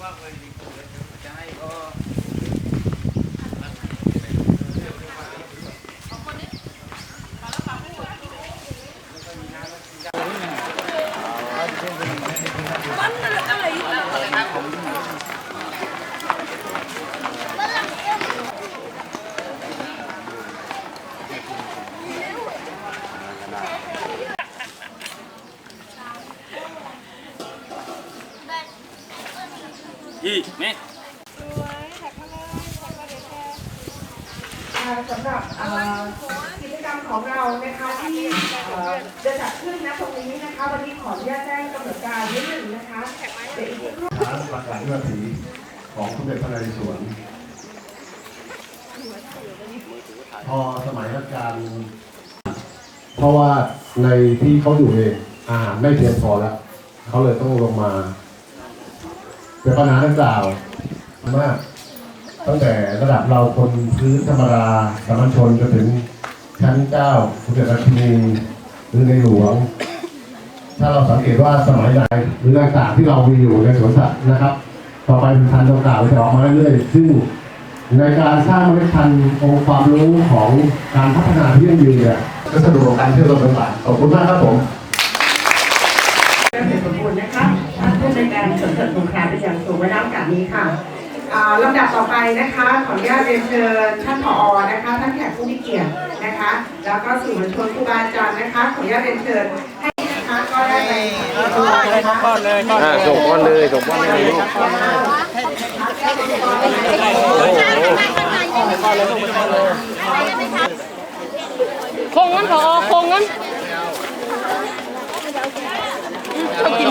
ว่าเคยมีคนจะให้ก็ สำหรับกิจกรรมของเรานะคะที่จะจัดขึ้นนะตรงนี้นะคะวันนี้ขออนุญาตแจ้งกำหนดการนิดหนึ่งนะคะเดี๋ยวอีกสักครู่ฐานประกาศเรื่องสีของสมเด็จพระนเรศวรพอสมัยรัชกาลเพราะว่าในที่เขาอยู่เองอาหารไม่เพียงพอแล้วเขาเลยต้องลงมา เป็นปัญหาดังกล่าวมาก ตั้งแต่ระดับเราคนพื้นธรรมดาสามัญชนจนถึงชั้นเจ้าสมเด็จราชินีหรือในหลวง ถ้าเราสังเกตว่าสมัยใดหรือต่างๆที่เรามีอยู่ในสวนสัตว์นะครับ ต่อไปเป็นพันธุ์ต่างๆจะออกมาเรื่อยๆซึ่งในการสร้างเมล็ดพันธุ์องค์ความรู้ของการพัฒนาที่ยั่งยืนเนี่ยก็สะดวกการเที่ยวรถต่างๆขอบคุณมากครับผม นี้ค่ะลำดับต่อไปนะคะขออนุญาตเรียนเชิญท่านผอนะคะท่านแขกผู้มีเกียรตินะคะ แล้วก็สื่อมวลชนครูบาอาจารย์นะคะขออนุญาตเรียนเชิญให้นะคะก็ได้ไปดูนะคะก้อนเลยก้อนอ่าส่งก้อนเลยส่งก้อนเลยลูกคงงั้นพอคงงั้นชอบกิน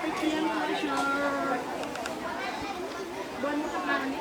Pagkiyan mo siya. Buwan mo sa kanin.